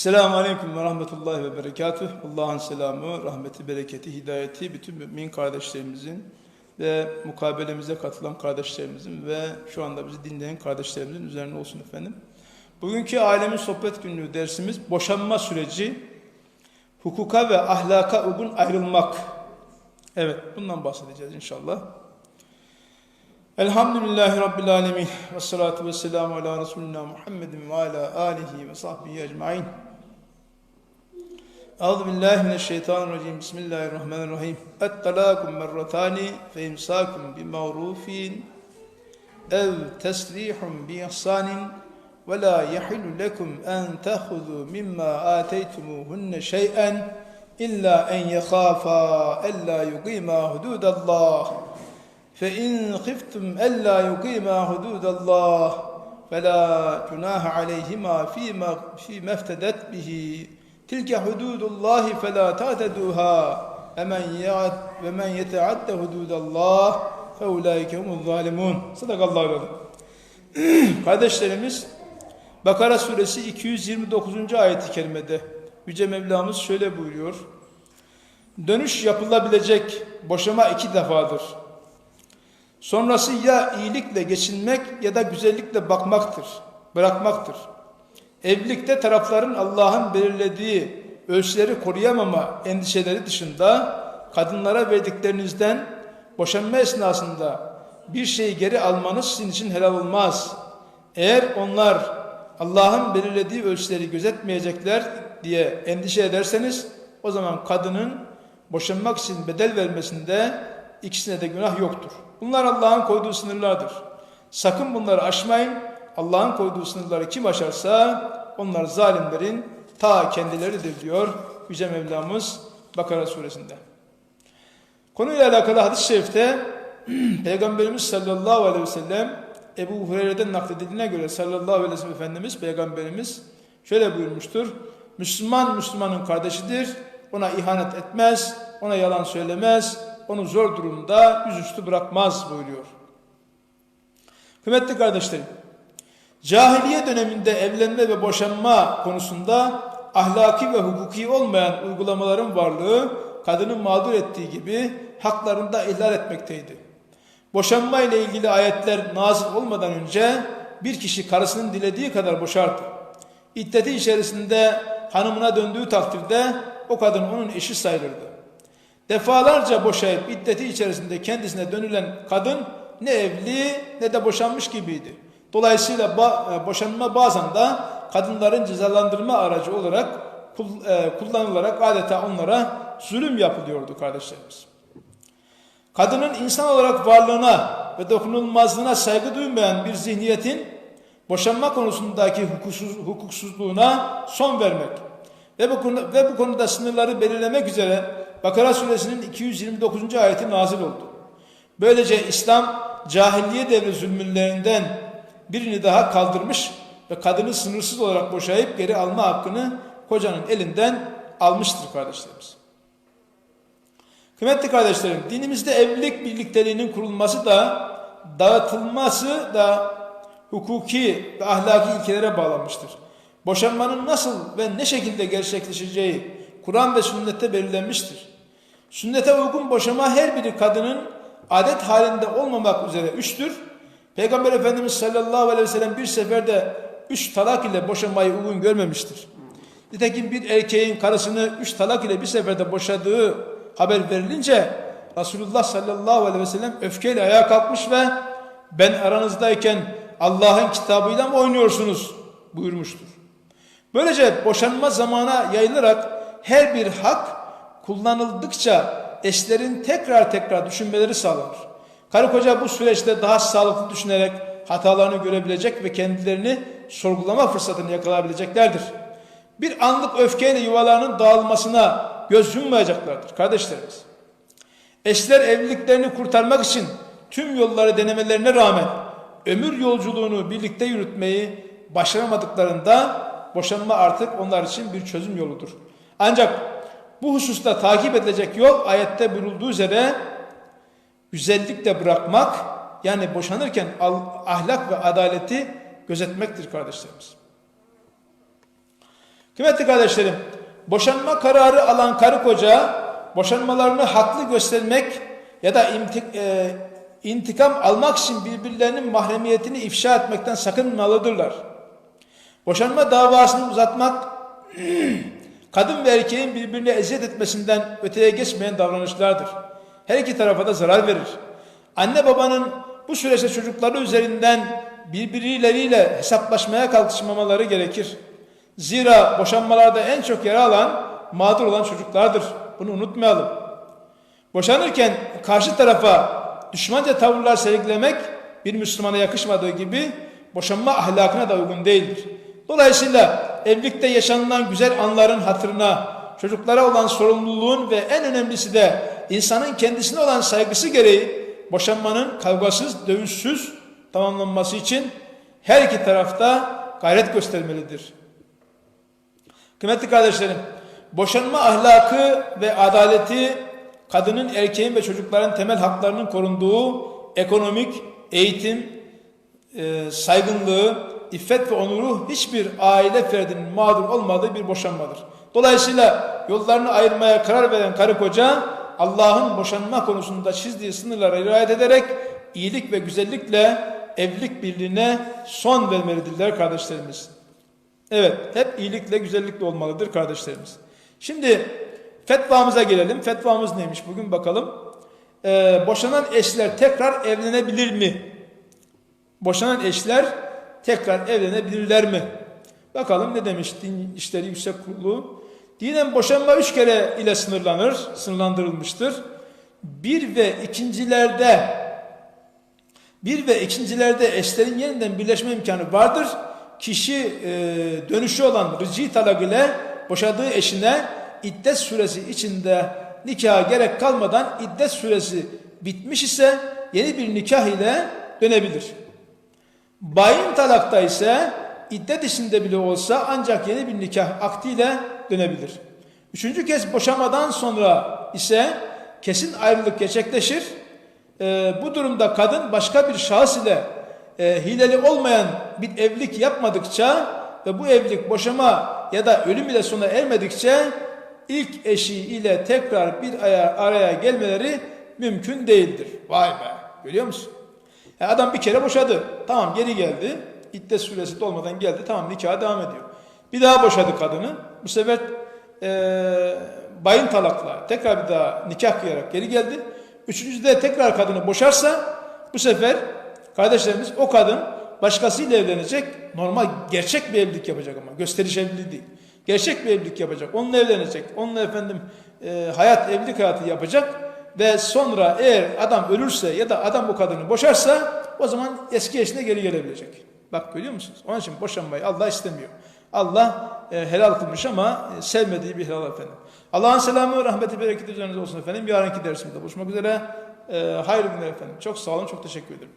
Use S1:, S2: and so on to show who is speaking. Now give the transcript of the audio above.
S1: Selamun Aleyküm ve Rahmetullahi ve Berekatuh. Allah'ın selamı, rahmeti, bereketi, hidayeti bütün mümin kardeşlerimizin ve mukabelemize katılan kardeşlerimizin ve şu anda bizi dinleyen kardeşlerimizin üzerine olsun efendim. Bugünkü Alemin Sohbet Günlüğü dersimiz boşanma süreci, hukuka ve ahlaka uygun ayrılmak. Evet, bundan bahsedeceğiz inşallah. Elhamdülillahi Rabbil Alemin ve salatu ve selamu ala Resulina Muhammedin ve ala alihi ve sahbihi ecmain. أعوذ بالله من الشيطان الرجيم. بسم الله الرحمن الرحيم. الطلاق مرتان فإمساك بمعروف أو تسريح بإحسان ولا يحل لكم أن تأخذوا مما آتيتموهن شيئا إلا أن يخافا ألا يقيما حدود الله. فإن خفتم ألا يقيما حدود الله فلا جناح عليهما فيما فيما افتدت به. Tilke hududullahi fela ta'teduha emen ya'at ve men yeteadde hududallah fe ulaike humuz zalimun. Sadakallahu Kardeşlerimiz Bakara suresi 229. ayeti kerimede Yüce Mevlamız şöyle buyuruyor. Dönüş yapılabilecek boşama iki defadır. Sonrası ya iyilikle geçinmek ya da güzellikle bakmaktır, bırakmaktır. Evlilikte tarafların Allah'ın belirlediği ölçüleri koruyamama endişeleri dışında kadınlara verdiklerinizden boşanma esnasında bir şeyi geri almanız sizin için helal olmaz. Eğer onlar Allah'ın belirlediği ölçüleri gözetmeyecekler diye endişe ederseniz o zaman kadının boşanmak için bedel vermesinde ikisine de günah yoktur. Bunlar Allah'ın koyduğu sınırlardır. Sakın bunları aşmayın. Allah'ın koyduğu sınırları kim aşarsa onlar zalimlerin ta kendileridir diyor Yüce Mevlamız Bakara suresinde. Konuyla alakalı hadis-i şerifte Peygamberimiz sallallahu aleyhi ve sellem Ebu Hureyre'den nakledildiğine göre sallallahu aleyhi ve sellem Efendimiz Peygamberimiz şöyle buyurmuştur. Müslüman Müslümanın kardeşidir. Ona ihanet etmez, ona yalan söylemez, onu zor durumda yüzüstü bırakmaz buyuruyor. Kıymetli kardeşlerim, cahiliye döneminde evlenme ve boşanma konusunda ahlaki ve hukuki olmayan uygulamaların varlığı kadını mağdur ettiği gibi haklarını da ihlal etmekteydi. Boşanma ile ilgili ayetler nazil olmadan önce bir kişi karısının dilediği kadar boşardı. İddeti içerisinde hanımına döndüğü takdirde o kadın onun eşi sayılırdı. Defalarca boşayıp iddeti içerisinde kendisine dönülen kadın ne evli ne de boşanmış gibiydi. Dolayısıyla ba boşanma bazen de kadınların cezalandırma aracı olarak kullanılarak adeta onlara zulüm yapılıyordu kardeşlerimiz. Kadının insan olarak varlığına ve dokunulmazlığına saygı duymayan bir zihniyetin boşanma konusundaki hukuksuz, hukuksuzluğuna son vermek ve bu, konu, ve bu konuda sınırları belirlemek üzere Bakara suresinin 229. ayeti nazil oldu. Böylece İslam cahiliye devri zulmünlerinden birini daha kaldırmış ve kadını sınırsız olarak boşayıp geri alma hakkını kocanın elinden almıştır kardeşlerimiz. Kıymetli kardeşlerim, dinimizde evlilik birlikteliğinin kurulması da dağıtılması da hukuki ve ahlaki ilkelere bağlanmıştır. Boşanmanın nasıl ve ne şekilde gerçekleşeceği Kur'an ve sünnette belirlenmiştir. Sünnete uygun boşama her biri kadının adet halinde olmamak üzere üçtür. Peygamber Efendimiz sallallahu aleyhi ve sellem bir seferde üç talak ile boşamayı uygun görmemiştir. Nitekim bir erkeğin karısını üç talak ile bir seferde boşadığı haber verilince Resulullah sallallahu aleyhi ve sellem öfkeyle ayağa kalkmış ve ben aranızdayken Allah'ın kitabıyla mı oynuyorsunuz buyurmuştur. Böylece boşanma zamana yayılarak her bir hak kullanıldıkça eşlerin tekrar tekrar düşünmeleri sağlanır. Karı koca bu süreçte daha sağlıklı düşünerek hatalarını görebilecek ve kendilerini sorgulama fırsatını yakalayabileceklerdir. Bir anlık öfkeyle yuvalarının dağılmasına göz yummayacaklardır kardeşlerimiz. Eşler evliliklerini kurtarmak için tüm yolları denemelerine rağmen ömür yolculuğunu birlikte yürütmeyi başaramadıklarında boşanma artık onlar için bir çözüm yoludur. Ancak bu hususta takip edilecek yol ayette buyurulduğu üzere güzellikle bırakmak yani boşanırken ahlak ve adaleti gözetmektir kardeşlerimiz. Kıymetli kardeşlerim, boşanma kararı alan karı koca boşanmalarını haklı göstermek ya da imti- e, intikam almak için birbirlerinin mahremiyetini ifşa etmekten sakınmalıdırlar. Boşanma davasını uzatmak kadın ve erkeğin birbirine eziyet etmesinden öteye geçmeyen davranışlardır. Her iki tarafa da zarar verir. Anne babanın bu süreçte çocukları üzerinden birbirleriyle hesaplaşmaya kalkışmamaları gerekir. Zira boşanmalarda en çok yara alan mağdur olan çocuklardır. Bunu unutmayalım. Boşanırken karşı tarafa düşmanca tavırlar sergilemek bir Müslümana yakışmadığı gibi boşanma ahlakına da uygun değildir. Dolayısıyla evlilikte yaşanılan güzel anların hatırına, çocuklara olan sorumluluğun ve en önemlisi de insanın kendisine olan saygısı gereği boşanmanın kavgasız, dövüşsüz tamamlanması için her iki tarafta gayret göstermelidir. Kıymetli kardeşlerim, boşanma ahlakı ve adaleti kadının, erkeğin ve çocukların temel haklarının korunduğu ekonomik, eğitim, e, saygınlığı, iffet ve onuru hiçbir aile ferdinin mağdur olmadığı bir boşanmadır. Dolayısıyla yollarını ayırmaya karar veren karı koca Allah'ın boşanma konusunda çizdiği sınırlara riayet ederek iyilik ve güzellikle evlilik birliğine son vermelidirler kardeşlerimiz. Evet, hep iyilikle, güzellikle olmalıdır kardeşlerimiz. Şimdi fetvamıza gelelim. Fetvamız neymiş bugün bakalım. Ee, boşanan eşler tekrar evlenebilir mi? Boşanan eşler tekrar evlenebilirler mi? Bakalım ne demiş Din İşleri Yüksek Kurulu. Dinen boşanma üç kere ile sınırlanır, sınırlandırılmıştır. Bir ve ikincilerde bir ve ikincilerde eşlerin yeniden birleşme imkanı vardır. Kişi e, dönüşü olan rıcı talak ile boşadığı eşine iddet süresi içinde nikaha gerek kalmadan iddet süresi bitmiş ise yeni bir nikah ile dönebilir. Bayin talakta ise iddet içinde bile olsa ancak yeni bir nikah akdiyle dönebilir. Üçüncü kez boşamadan sonra ise kesin ayrılık gerçekleşir. Ee, bu durumda kadın başka bir şahıs ile e, hileli olmayan bir evlilik yapmadıkça ve bu evlilik boşama ya da ölüm ile sona ermedikçe ilk eşi ile tekrar bir aya, araya gelmeleri mümkün değildir. Vay be görüyor musun? Ya adam bir kere boşadı. Tamam geri geldi. İddet süresi dolmadan geldi. Tamam nikaha devam ediyor. Bir daha boşadı kadını. Bu sefer eee bayın talakla tekrar bir daha nikah kıyarak geri geldi. Üçüncüde tekrar kadını boşarsa bu sefer kardeşlerimiz o kadın başkasıyla evlenecek. Normal gerçek bir evlilik yapacak ama gösteriş evliliği değil. Gerçek bir evlilik yapacak. Onunla evlenecek. Onunla efendim e, hayat evlilik hayatı yapacak ve sonra eğer adam ölürse ya da adam bu kadını boşarsa o zaman eski eşine geri gelebilecek. Bak görüyor musunuz? Onun için boşanmayı Allah istemiyor. Allah e, helal kılmış ama e, sevmediği bir helal efendim. Allah'ın selamı, rahmeti, bereketi üzerinize olsun efendim. Yarınki dersimizde buluşmak üzere. E, hayırlı günler efendim. Çok sağ olun, çok teşekkür ederim.